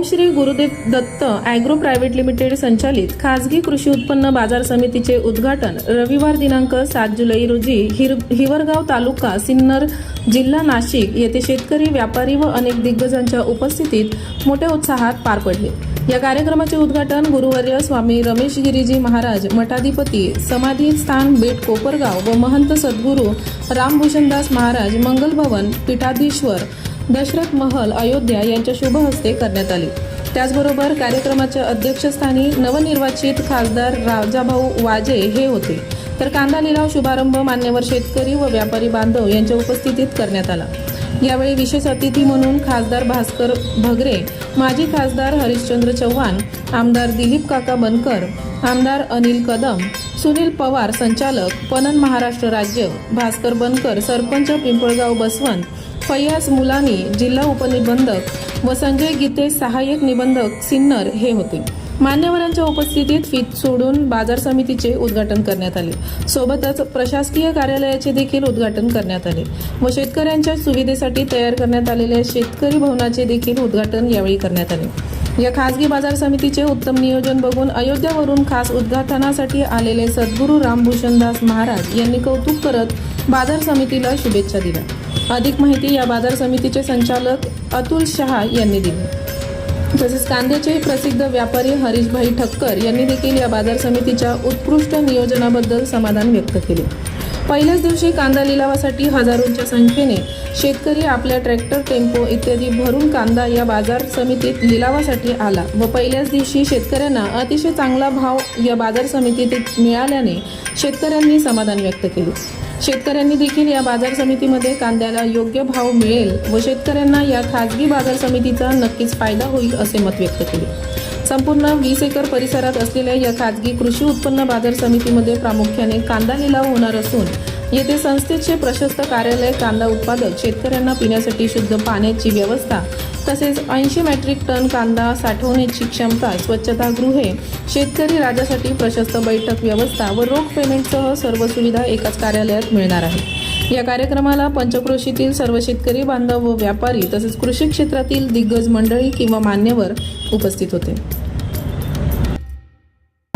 Om Shri Gurudev Datta agro private limited संचालित खासगी कृषी उत्पन्न बाजार समितीचे उद्घाटन रविवार दिनांक सात जुलै रोजी हिर हिवरगाव तालुका सिन्नर जिल्हा नाशिक येथे शेतकरी व्यापारी व अनेक दिग्गजांच्या उपस्थितीत मोठ्या उत्साहात पार पडले. या कार्यक्रमाचे उद्घाटन गुरुवर्य स्वामी रमेश गिरीजी महाराज मठाधिपती समाधी स्थान बेट कोपरगाव व महंत सद्गुरू रामभूषणदास महाराज मंगल भवन पीठाधीश्वर दशरथ महल अयोध्या यांच्या शुभ हस्ते करण्यात आले. त्याचबरोबर कार्यक्रमाच्या अध्यक्षस्थानी नवनिर्वाचित खासदार राजाभाऊ वाजे हे होते. तर कांदा लिलाव शुभारंभ मान्यवर शेतकरी व व्यापारी बांधव यांच्या उपस्थितीत करण्यात आला. यावेळी विशेष अतिथी म्हणून खासदार भास्कर भगरे माजी खासदार हरिश्चंद्र चव्हाण आमदार दिलीप काका बनकर आमदार अनिल कदम सुनील पवार संचालक पणन महाराष्ट्र राज्य भास्कर बनकर सरपंच पिंपळगाव बसवंत फैयाज मुलानी जिल्हा उपनिबंधक व संजय गीते सहाय्यक निबंधक सिन्नर हे होते. मान्यवरांच्या उपस्थितीत फीत सोडून बाजार समितीचे उद्घाटन करण्यात आले. सोबतच प्रशासकीय कार्यालयाचे देखील उद्घाटन करण्यात आले व शेतकऱ्यांच्या सुविधेसाठी तयार करण्यात आलेल्या शेतकरी भवनाचे देखील उद्घाटन यावेळी करण्यात आले. या खासगी बाजार समितीचे उत्तम नियोजन बघून अयोध्यावरून खास उद्घाटनासाठी आलेले सद्गुरू रामभूषणदास महाराज यांनी कौतुक करत बाजार समितीला शुभेच्छा दिल्या. अधिक माहिती या बाजार समितीचे संचालक अतुल शहा यांनी दिली. तसेच कांद्याचे प्रसिद्ध व्यापारी हरीशभाई ठक्कर यांनी देखील या बाजार समितीच्या उत्कृष्ट नियोजनाबद्दल समाधान व्यक्त केले. पहिल्याच दिवशी कांदा लिलावासाठी हजारोंच्या संख्येने शेतकरी आपल्या ट्रॅक्टर टेम्पो इत्यादी भरून कांदा या बाजार समितीत लिलावासाठी आला व पहिल्याच दिवशी शेतकऱ्यांना अतिशय चांगला भाव या बाजार समितीत मिळाल्याने शेतकऱ्यांनी समाधान व्यक्त केले. शेतकऱ्यांनी देखील या बाजार समितीमध्ये कांद्याला योग्य भाव मिळेल व शेतकऱ्यांना या खाजगी बाजार समितीचा नक्कीच फायदा होईल असे मत व्यक्त केले. संपूर्ण वीस एकर परिसरात असलेल्या या खाजगी कृषी उत्पन्न बाजार समितीमध्ये प्रामुख्याने कांदा लिलाव होणार असून येथे संस्थेचे प्रशस्त कार्यालय कांदा उत्पादक शेतकऱ्यांना पिण्यासाठी शुद्ध पाण्याची व्यवस्था तसेच ऐंशी मेट्रिक टन कांदा साठवण्याची क्षमता स्वच्छतागृहे शेतकरी राजासाठी प्रशस्त बैठक व्यवस्था व रोख पेमेंटसह सर्व सुविधा एकाच कार्यालयात मिळणार आहे या कार्यक्रमाला पंचक्रोशीतील सर्व शेतकरी बांधव व व्यापारी तसेच कृषी क्षेत्रातील दिग्गज मंडळी किंवा मान्यवर उपस्थित होते.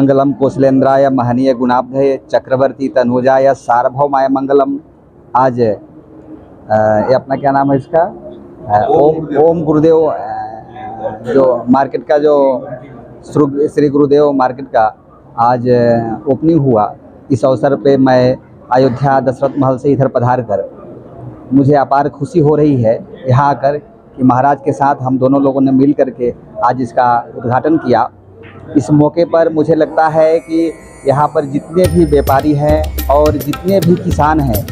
मंगलम कौशलेंद्राय महनीय गुणाब्धय चक्रवर्ती तनुजाय सार्वभौमाय मंगलम आज ये अपना क्या नाम है इसका? ओम ओम गुरुदेव जो मार्केट का जो श्री गुरुदेव मार्केट का आज ओपनिंग हुआ। इस अवसर पे मैं अयोध्या दशरथ महल से इधर पधार कर मुझे अपार खुशी हो रही है यहाँ आकर कि महाराज के साथ हम दोनों लोगों ने मिल करके आज इसका उद्घाटन किया। इस मौके पर मुझे लगता है कि यहाँ पर जितने भी व्यापारी हैं और जितने भी किसान हैं,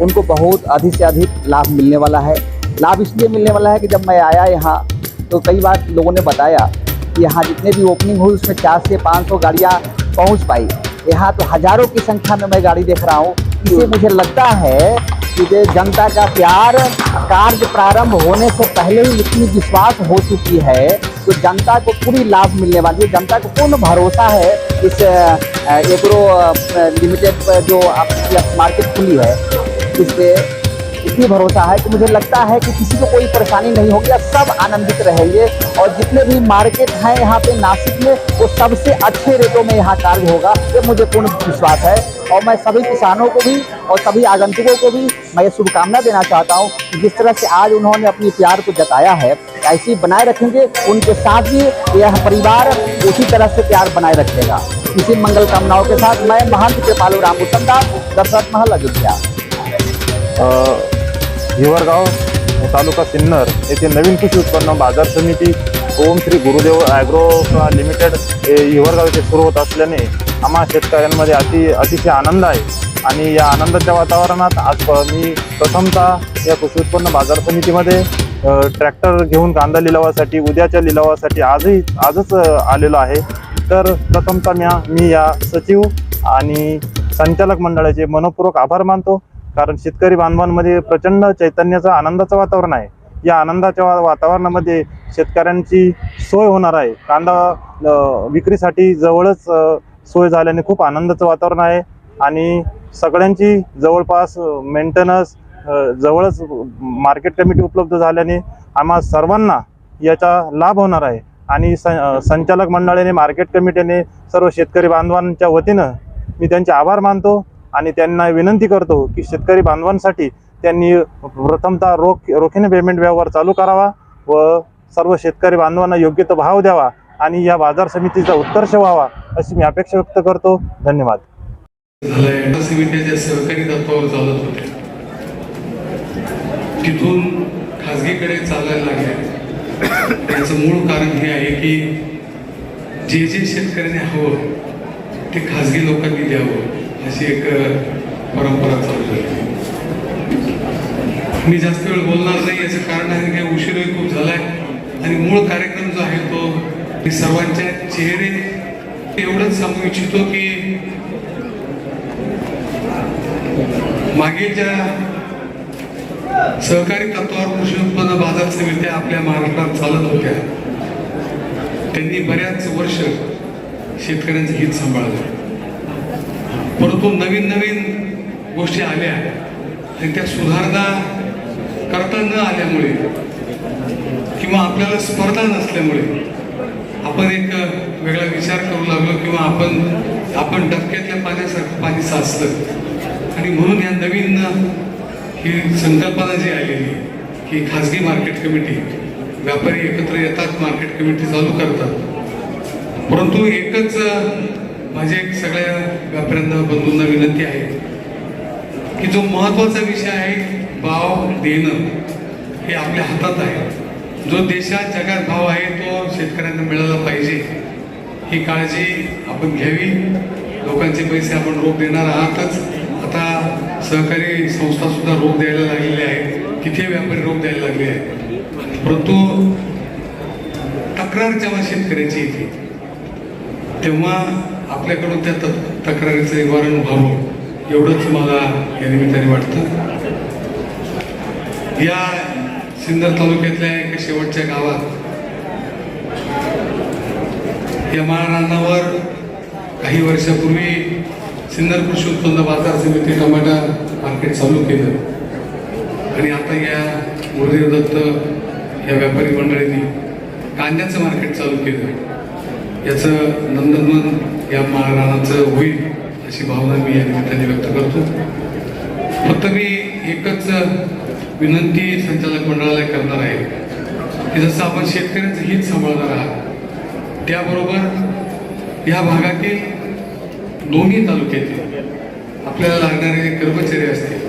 उनको बहुत अधिक से अधिक लाभ मिलने वाला है। लाभ इसलिए मिलने वाला है कि जब मैं आया यहाँ तो कई बार लोगों ने बताया कि यहाँ जितने भी ओपनिंग हुई, उसमें चार से पाँच सौ गाड़ियाँ पहुँच पाई। यहाँ तो हज़ारों की संख्या में मैं गाड़ी देख रहा हूँ। इससे मुझे लगता है कि जनता का प्यार, कार्य प्रारंभ होने से पहले ही इतनी विश्वास हो चुकी है तो जनता को पूरी लाभ मिलने वाली है, जनता को पूर्ण भरोसा है इस एग्रो लिमिटेड पर जो आपकी मार्केट खुली है इस पे इतनी भरोसा है कि मुझे लगता है कि किसी को कोई परेशानी नहीं होगी और सब आनंदित रहेंगे और जितने भी मार्केट हैं यहाँ पे नासिक में, वो सबसे अच्छे रेटों में यहाँ कार्य होगा, ये मुझे पूर्ण विश्वास है और मैं सभी किसानों को भी और सभी आगंतुकों को भी मैं ये शुभकामना देना चाहता हूँ कि जिस तरह से आज उन्होंने अपनी प्यार को जताया है, ऐसी बनाए रखेंगे, उनके साथ भी यह परिवार उसी तरह से प्यार बनाए रखेगा। इसी मंगल कामनाओं के साथ मैं महंत कृपालू राम दास दशरथ महल, अयोध्या। तालुका सिन्नर, येथे नवीन कृषी उत्पन्न बाज़ार समिती, ओम श्री गुरुदेव ॲग्रो लिमिटेड, हे हिवरगाव येथे सुरू होत असल्याने आम्हा शेतकऱ्यांमध्ये अति अतिशय आनंद आहे. आणि या आनंदाच्या वातावरणात आज प- मी प्रथमतः या कृषी उत्पन्न बाजार समितीमध्ये ट्रॅक्टर घेऊन कांदा लिलावासाठी उद्याच्या लिलावासाठी आजही आजच आलेलो आहे. तर प्रथमतः म्या मी या सचिव आणि संचालक मंडळाचे मनपूर्वक आभार मानतो. कारण शेतकरी बांधवांमध्ये प्रचंड चैतन्याचं आनंदाचं वातावरण आहे. या आनंदाच्या वा- वातावरणामध्ये शेतकऱ्यांची सोय होणार आहे. कांदा विक्रीसाठी जवळच सोय झाल्याने खूप आनंदाचं वातावरण आहे. आणि सगळ्यांची जवळपास मेंटेनन्स जवळच मार्केट कमिटी उपलब्ध झाल्याने आम्हा सर्वांना याचा लाभ होणार आहे. आणि स संचालक मंडळाने मार्केट कमिटीने सर्व शेतकरी बांधवांच्या वतीनं मी त्यांचे आभार मानतो आणि त्यांना विनंती करतो की शेतकरी बांधवांसाठी त्यांनी प्रथमतः रोख रोखीने पेमेंट व्यवहार चालू करावा व सर्व शेतकरी बांधवांना योग्य तो भाव द्यावा आणि या बाजार समितीचा उत्कर्ष व्हावा अशी मी अपेक्षा व्यक्त करतो. धन्यवाद. सहकारी तत्वावर चालत होते तिथून खाजगीकडे चालायला लागले. त्याचं मूळ कारण हे आहे की जे जे शेतकऱ्याने हवं ते खाजगी लोकांनी द्यावं अशी एक परंपरा चालू झाली. मी जास्त वेळ बोलणार नाही याचं कारण आहे की उशीरही खूप झालाय. आणि मूळ कार्यक्रम जो आहे तो मी सर्वांच्या चेहरे एवढंच सांगू इच्छितो की मागेच्या सहकारी तत्वावर कृषी उत्पन्न बाजार समित्या आपल्या महाराष्ट्रात चालत होत्या. त्यांनी बऱ्याच वर्ष शेतकऱ्यांचं हित सांभाळलं. परंतु नवीन नवीन गोष्टी आल्या आणि त्या सुधारणा करता न आल्यामुळे किंवा आपल्याला स्पर्धा नसल्यामुळे आपण एक वेगळा विचार करू लागलो किंवा आपण आपण डबक्यातल्या पाण्यासारखं पाणी साचलं. आणि म्हणून या नवीन ही संकल्पना जी आलेली की खाजगी मार्केट कमिटी व्यापारी एकत्र येतात मार्केट कमिटी चालू करतात. परंतु एकच माझे एक सगळ्या व्यापाऱ्यांना बंधूंना विनंती आहे की जो महत्त्वाचा विषय आहे भाव देणं हे आपल्या हातात आहे. जो देशात जगात भाव आहे तो शेतकऱ्यांना मिळाला पाहिजे. ही काळजी आपण घ्यावी. लोकांचे पैसे आपण रोख देणार आहातच. आता सहकारी संस्था सुद्धा रोख द्यायला लागलेल्या आहेत तिथे व्यापारी रोख द्यायला लागले आहेत. परंतु तक्रार जेव्हा शेतकऱ्याची येते. तेव्हा आपल्याकडून त्या तक्रारीचं निवारण व्हावं एवढंच मला या निमित्ताने वाटतं. या सिन्नर तालुक्यातल्या एका शेवटच्या गावात या महाराणावर काही वर्षापूर्वी सिन्नर कृषी उत्पन्न बाजार समिती टमाटा मार्केट चालू केलं. आणि आता या गुरुदेव दत्त या व्यापारी मंडळींनी कांद्याचं मार्केट चालू केलं. याचं नंदनवन या महाराणाचं होईल अशी भावना मी या निमित्ताने व्यक्त करतो. फक्त मी एकच विनंती संचालक मंडळाला करणार आहे की जसं आपण शेतकऱ्यांचं हित सांभाळणार आहात त्याबरोबर या भागातील दोन्ही तालुक्यातील आपल्याला लागणारे कर्मचारी असतील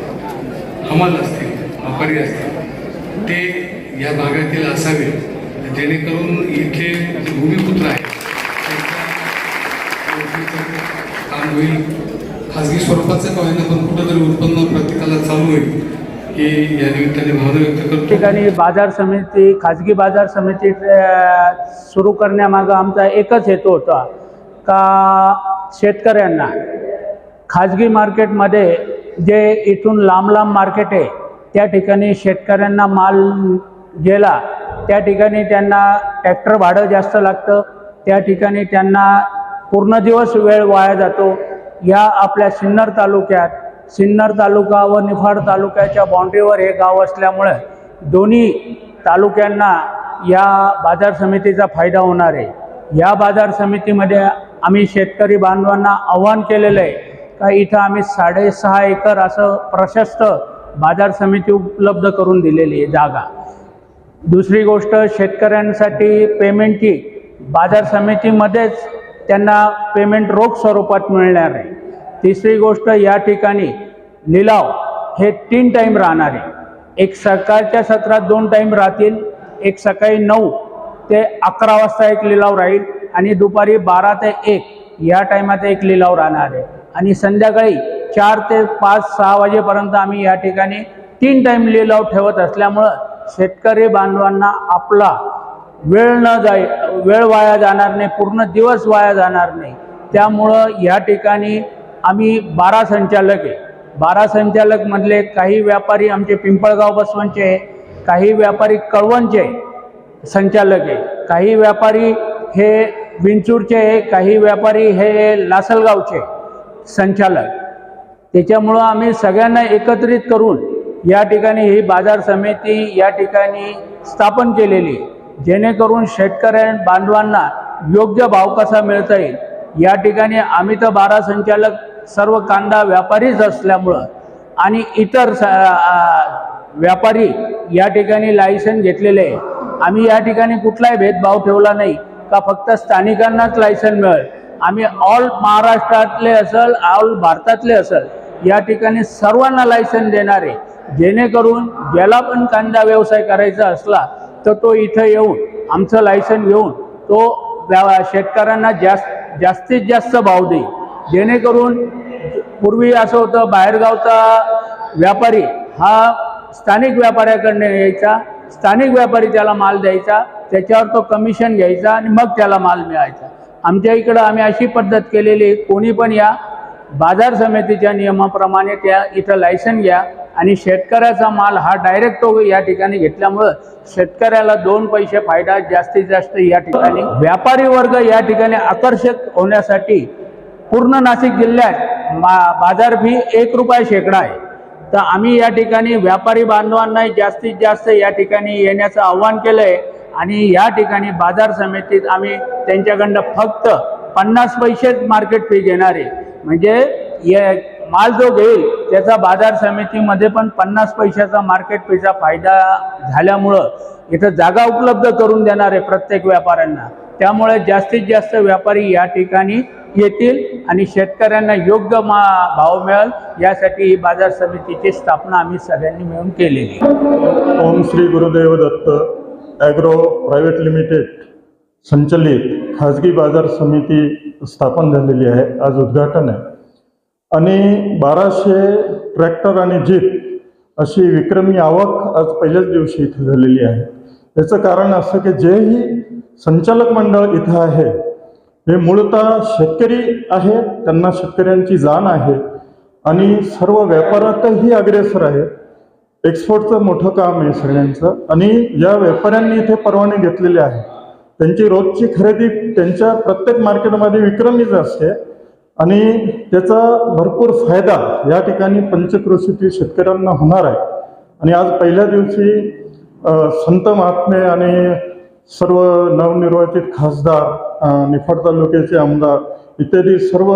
हमाल असतील व्यापारी असतील ते या भागातील असावे जेणेकरून इथे जे भूमिपुत्र आहे काम होईल. खाजगी स्वरूपाचं का होईना पण कुठंतरी उत्पन्न प्रत्येकाला चालू होईल हे या निमित्ताने भावना व्यक्त करतो. ठिकाणी बाजार समिती खाजगी बाजार समिती सुरू करण्यामागं आमचा एकच हेतू होता का शेतकऱ्यांना. खाजगी मार्केटमध्ये जे इथून लांब लांब मार्केट आहे त्या ठिकाणी शेतकऱ्यांना माल गेला त्या ठिकाणी त्यांना ट्रॅक्टर भाडं जास्त लागतं त्या ठिकाणी त्यांना पूर्ण दिवस वेळ वाया जातो. या आपल्या सिन्नर तालुक्यात सिन्नर तालुका व निफाड तालुक्याच्या बाउंड्रीवर हे गाव असल्यामुळे दोन्ही तालुक्यांना या बाजार समितीचा फायदा होणार आहे. या बाजार समितीमध्ये आम्ही शेतकरी बांधवांना आव्हान केलेलं आहे का इथं आम्ही साडेसहा एकर असं प्रशस्त बाजार समिती उपलब्ध करून दिलेली आहे जागा. दुसरी गोष्ट शेतकऱ्यांसाठी पेमेंटची बाजार समितीमध्येच त्यांना पेमेंट रोख स्वरूपात मिळणार आहे. तिसरी गोष्ट या ठिकाणी लिलाव हे तीन टाईम राहणार आहे. एक सकाळच्या सत्रात दोन टाईम राहतील एक सकाळी नऊ ते अकरा वाजता एक लिलाव राहील. आणि दुपारी बारा ते एक या टायमात एक लिलाव राहणार आहे. आणि संध्याकाळी चार ते पाच सहा वाजेपर्यंत आम्ही या ठिकाणी तीन टाईम लिलाव ठेवत असल्यामुळं शेतकरी बांधवांना आपला वेळ न जाय वेळ वाया जाणार नाही पूर्ण दिवस वाया जाणार नाही. त्यामुळं या ठिकाणी आम्ही बारा संचालक आहे. बारा संचालकमधले काही व्यापारी आमचे पिंपळगाव बसवनचे आहे काही व्यापारी कळवणचे संचालक आहे काही व्यापारी हे विंचूरचे काही व्यापारी हे लासलगावचे संचालक. त्याच्यामुळं आम्ही सगळ्यांना एकत्रित करून या ठिकाणी ही बाजार समिती या ठिकाणी स्थापन केलेली आहे. जेणेकरून शेतकऱ्यां बांधवांना योग्य भाव कसा मिळता येईल? या ठिकाणी आम्ही तर बारा संचालक सर्व कांदा व्यापारीच असल्यामुळं आणि इतर स- व्यापारी या ठिकाणी लायसन घेतलेले आहे आम्ही या ठिकाणी कुठलाही भेदभाव ठेवला नाही. का फक्त स्थानिकांनाच लायसन मिळेल? आम्ही ऑल महाराष्ट्रातले असेल ऑल भारतातले असेल या ठिकाणी सर्वांना लायसन देणारे जेणेकरून ज्याला पण कांदा व्यवसाय करायचा असला तर तो इथं येऊन आमचं लायसन घेऊन तो व्या- शेतकऱ्यांना जास्त जास्तीत जास्त भाव देईल. जेणेकरून पूर्वी असं होतं बाहेरगावचा व्यापारी हा स्थानिक व्यापाऱ्याकडनं यायचा स्थानिक व्यापारी त्याला माल द्यायचा त्याच्यावर तो कमिशन घ्यायचा आणि मग त्याला माल मिळायचा. आमच्या इकडं आम्ही अशी पद्धत केलेली आहे, कोणी पण या बाजार समितीच्या नियमाप्रमाणे त्या इथं लायसन घ्या आणि शेतकऱ्याचा माल हा डायरेक्ट तो या ठिकाणी घेतल्यामुळं शेतकऱ्याला दोन पैसे फायदा जास्तीत जास्त या ठिकाणी. व्यापारी वर्ग या ठिकाणी आकर्षक होण्यासाठी पूर्ण नाशिक जिल्ह्यात मा बाजार फी एक रुपया शेकडा आहे. तर आम्ही या ठिकाणी व्यापारी बांधवांनाही जास्तीत जास्त या ठिकाणी येण्याचं आव्हान केलं आहे आणि या ठिकाणी बाजार समितीत आम्ही त्यांच्याकडनं फक्त पन्नास पैसेच मार्केट फी घेणार आहे. म्हणजे ये माल जो घेईल त्याचा बाजार समितीमध्ये पण पन्नास पैशाचा मार्केट फीचा फायदा झाल्यामुळं इथं जागा उपलब्ध करून देणार आहे प्रत्येक व्यापाऱ्यांना. त्यामुळे जास्तीत जास्त व्यापारी या ठिकाणी येतील आणि शेतकऱ्यांना योग्य मा भाव मिळेल यासाठी ही बाजार समितीची स्थापना आम्ही सगळ्यांनी मिळून केलेली Om Shri Gurudev Datta. Agro private limited संचलित खाजगी बाजार समिती स्थापन झालेली आहे. आज उद्घाटन आहे. आणि बाराशे ट्रॅक्टर आणि जीप अशी विक्रमी आवक आज पहिल्याच दिवशी इथे झालेली आहे. याचं कारण असं की जेही संचालक मंडळ इथं आहे हे मूळतः शेतकरी आहे त्यांना शेतकऱ्यांची जाण आहे आणि सर्व व्यापारातही अग्रेसर आहेत एक्सपोर्टचं मोठं काम आहे सगळ्यांचं. आणि या व्यापाऱ्यांनी इथे परवाने घेतलेले आहे. त्यांची रोजची खरेदी त्यांच्या प्रत्येक मार्केटमध्ये विक्रमीच असते. आणि त्याचा भरपूर फायदा या ठिकाणी पंचकृषीतील शेतकऱ्यांना होणार आहे. आणि आज पहिल्या दिवशी संत महात्मे आणि सर्व नवनिर्वाचित खासदार निफाड तालुक्याचे आमदार इत्यादी सर्व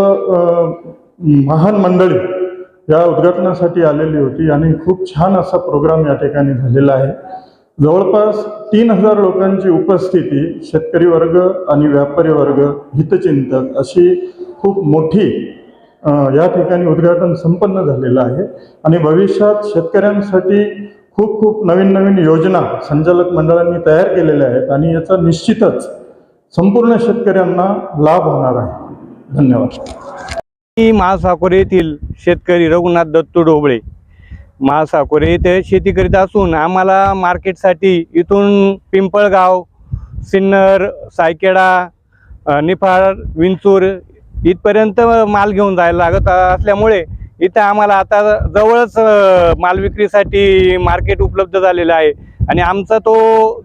महान मंडळी या उद्घाटनासाठी आलेली होती आणि खूप छान असा प्रोग्राम या ठिकाणी झालेला आहे. जवळपास तीन हजार लोकांची उपस्थिती शेतकरी वर्ग आणि व्यापारी वर्ग हितचिंतक अशी खूप मोठी या ठिकाणी उद्घाटन संपन्न झालेलं आहे. आणि भविष्यात शेतकऱ्यांसाठी खूप खूप नवीन नवीन योजना संचालक मंडळांनी तयार केलेल्या आहेत आणि याचा निश्चितच संपूर्ण शेतकऱ्यांना लाभ होणार आहे. धन्यवाद. मी महासाकोरे येथील शेतकरी रघुनाथ दत्तू ढोबळे. महासाकोरे येथे शेती करीत असून आम्हाला मार्केटसाठी इथून पिंपळगाव सिन्नर सायकेडा निफाळ निफाड विंचूर इथपर्यंत माल घेऊन जायला लागत असल्यामुळे इथं आम्हाला आता जवळच माल विक्रीसाठी मार्केट उपलब्ध झालेलं आहे. आणि आमचा तो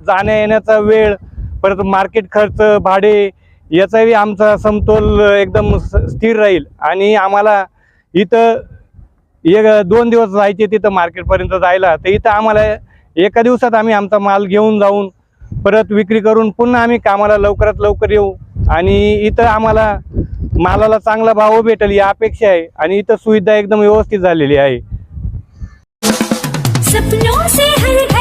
जाण्या येण्याचा वेळ परत मार्केट खर्च भाडे याचाही आमचा समतोल एकदम स- स्थिर राहील. आणि आम्हाला इथं एक दोन दिवस जायचे तिथं मार्केटपर्यंत जायला. तर इथं आम्हाला एका दिवसात आम्ही आमचा माल घेऊन जाऊन परत विक्री करून पुन्हा आम्ही कामाला लवकरात लवकर येऊ. आणि इथं आम्हाला मालाला चांगला भाव भेटेल ही अपेक्षा आहे. आणि इथं सुविधा एकदम व्यवस्थित झालेली आहे. सपनों से हर